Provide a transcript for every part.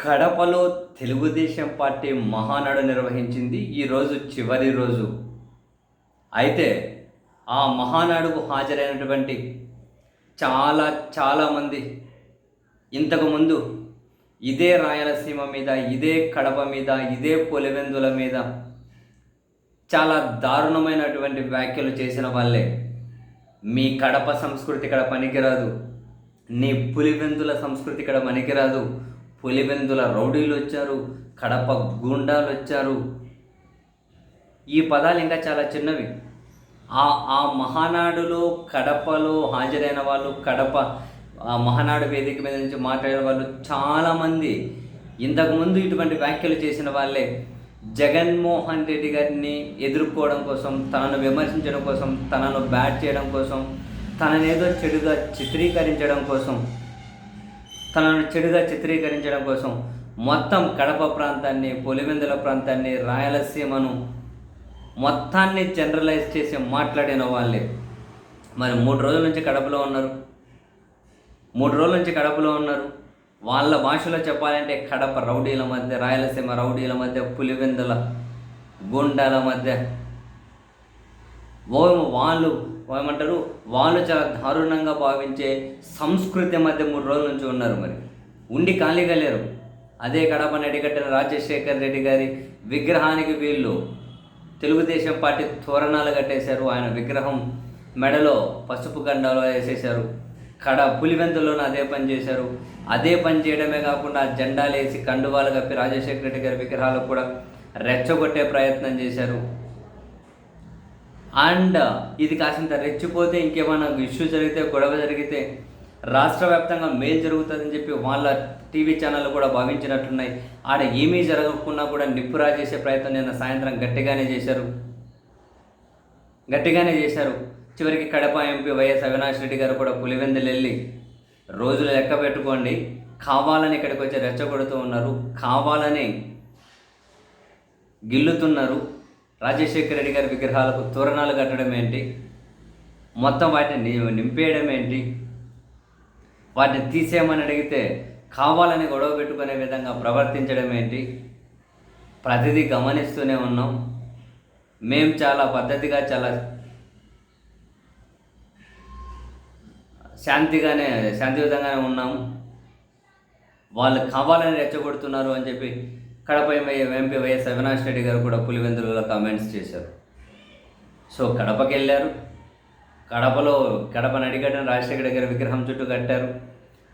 కడపలో తెలుగుదేశం పార్టీ మహానాడు నిర్వహించింది ఈరోజు చివరి రోజు. అయితే ఆ మహానాడుకు హాజరైనటువంటి చాలా చాలామంది ఇంతకుముందు ఇదే రాయలసీమ మీద ఇదే కడప మీద ఇదే పొలివెందుల మీద చాలా దారుణమైనటువంటి వ్యాఖ్యలు చేసిన వాళ్ళే. మీ కడప సంస్కృతి ఇక్కడ పనికిరాదు. నీ పులివెందుల సంస్కృతి ఇక్కడ పనికిరాదు. పులివెందుల రౌడీలు వచ్చారు కడప గూండాలు వచ్చారు. ఈ పదాలు ఇంకా చాలా చిన్నవి. ఆ ఆ మహానాడులో కడపలో హాజరైన వాళ్ళు కడప ఆ మహానాడు వేదిక మీద నుంచి మాట్లాడిన వాళ్ళు చాలామంది ఇంతకుముందు ఇటువంటి వ్యాఖ్యలు చేసిన వాళ్ళే. జగన్మోహన్ రెడ్డి గారిని ఎదుర్కోవడం కోసం తనను విమర్శించడం కోసం తనను బ్యాట్ చేయడం కోసం తననేదో చెడుగా చిత్రీకరించడం కోసం తనను చెడుగా చిత్రీకరించడం కోసం మొత్తం కడప ప్రాంతాన్ని పొలివెందుల ప్రాంతాన్ని రాయలసీమను మొత్తాన్ని జనరలైజ్ చేసి మాట్లాడిన వాళ్ళే. మరి మూడు రోజుల నుంచి కడపలో ఉన్నారు. మూడు రోజుల నుంచి కడపలో ఉన్నారు. వాళ్ళ భాషలో చెప్పాలంటే కడప రౌడీల మధ్య రాయలసీమ రౌడీల మధ్య పులివెందుల గుండాల మధ్య వాళ్ళు ఏమంటారు వాళ్ళు చాలా దారుణంగా భావించే సంస్కృతి మధ్య మూడు రోజుల నుంచి ఉన్నారు మరి. ఉండి ఖాళీగా లేరు. అదే కడప నడిగట్టిన రాజశేఖర్ రెడ్డి గారి విగ్రహానికి వీళ్ళు తెలుగుదేశం పార్టీ తోరణాలు కట్టేశారు. ఆయన విగ్రహం మెడలో పసుపు గండాలో వేసేశారు. కడ పులివెందులోనూ అదే పని చేశారు. అదే పని చేయడమే కాకుండా జెండాలు వేసి కండువాలు కప్పి రాజశేఖర రెడ్డి గారి విగ్రహాలకు కూడా రెచ్చగొట్టే ప్రయత్నం చేశారు. అండ్ ఇది కాసింత రెచ్చిపోతే ఇంకేమైనా ఇష్యూ జరిగితే గొడవ జరిగితే రాష్ట్ర వ్యాప్తంగా మేలు జరుగుతుందని చెప్పి వాళ్ళ టీవీ ఛానళ్ళు కూడా భావించినట్లున్నాయి ఆడ ఏమీ జరగకుండా కూడా నిప్పురా చేసే ప్రయత్నం నిన్న సాయంత్రం గట్టిగానే చేశారు. గట్టిగానే చేశారు. చివరికి కడప ఎంపీ వైఎస్ అవినాష్ రెడ్డి గారు కూడా పులివెందులు వెళ్ళి రోజులు లెక్క పెట్టుకోండి కావాలని ఇక్కడికి వచ్చి రెచ్చగొడుతూ ఉన్నారు కావాలని గిల్లుతున్నారు. రాజశేఖర రెడ్డి గారి విగ్రహాలకు తోరణాలు కట్టడం ఏంటి? మొత్తం వాటిని నింపేయడం ఏంటి? వాటిని తీసేయమని అడిగితే కావాలని గొడవ పెట్టుకునే విధంగా ప్రవర్తించడం ఏంటి? ప్రతిదీ గమనిస్తూనే ఉన్నాం. మేము చాలా పద్ధతిగా చాలా శాంతిగానే శాంతియుతంగానే ఉన్నాము వాళ్ళు కావాలని రెచ్చగొడుతున్నారు అని చెప్పి కడప ఎంపీ వైఎస్ అవినాష్ రెడ్డి గారు కూడా పులివెందులలో కామెంట్స్ చేశారు. సో కడపకి వెళ్ళారు కడపలో కడప నడిగడ్డన రాజశేఖర గారి విగ్రహం చుట్టూ కట్టారు.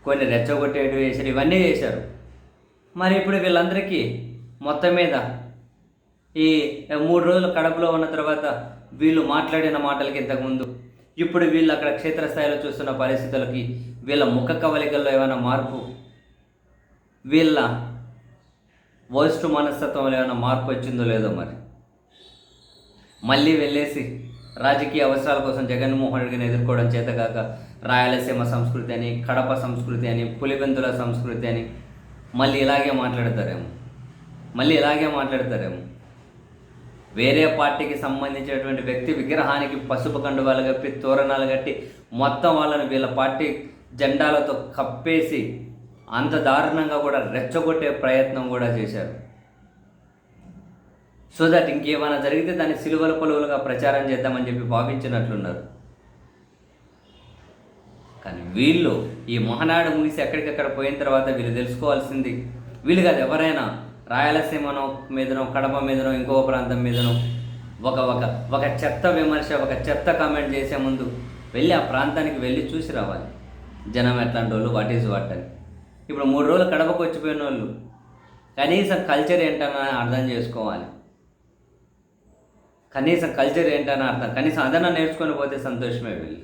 కొన్ని రెచ్చగొట్టేటివి వేశారు. ఇవన్నీ చేశారు మరి ఇప్పుడు వీళ్ళందరికీ మొత్తం మీద ఈ మూడు రోజులు కడపలో ఉన్న తర్వాత వీళ్ళు మాట్లాడిన మాటలకి ఇంతకుముందు ఇప్పుడు వీళ్ళు అక్కడ క్షేత్రస్థాయిలో చూస్తున్న పరిస్థితులకి వీళ్ళ ముఖ కవలికల్లో ఏమైనా మార్పు వీళ్ళ వర్స్ట్ మనస్తత్వంలో ఏమైనా మార్పు వచ్చిందో లేదో మరి? మళ్ళీ వెళ్ళేసి రాజకీయ అవసరాల కోసం జగన్మోహన్ రెడ్డిని ఎదుర్కోవడం చేతగాక రాయలసీమ సంస్కృతి అని కడప సంస్కృతి అని పులివెందుల సంస్కృతి అని మళ్ళీ ఇలాగే మాట్లాడతారేమో? మళ్ళీ ఇలాగే మాట్లాడతారేమో? వేరే పార్టీకి సంబంధించినటువంటి వ్యక్తి విగ్రహానికి పసుపు కండువాలు కప్పి తోరణాలు కట్టి మొత్తం వాళ్ళని వీళ్ళ పార్టీ జెండాలతో కప్పేసి అంత దారుణంగా కూడా రెచ్చగొట్టే ప్రయత్నం కూడా చేశారు. సో దట్ ఇంకేమైనా జరిగితే దాన్ని సిలువల పలువులుగా ప్రచారం చేద్దామని చెప్పి భావించినట్లున్నారు. కానీ వీళ్ళు ఈ మహానాడు ముగిసి ఎక్కడికక్కడ పోయిన తర్వాత వీళ్ళు తెలుసుకోవాల్సింది. వీళ్ళు కాదు ఎవరైనా రాయలసీమనో మీదనో కడప మీదనో ఇంకో ప్రాంతం మీదనో ఒక ఒక ఒక చెత్త విమర్శ ఒక చెత్త కామెంట్ చేసే ముందు వెళ్ళి ఆ ప్రాంతానికి వెళ్ళి చూసి రావాలి. జనం ఎట్లాంటి వాళ్ళు వాట్ ఈజ్ వాట్ అని. ఇప్పుడు మూడు రోజులు కడపకు వచ్చిపోయిన వాళ్ళు కనీసం కల్చర్ ఏంటని అర్థం చేసుకోవాలి. కనీసం కల్చర్ ఏంటని అర్థం కనీసం అదన నేర్చుకొని పోతే సంతోషమే వెళ్ళి.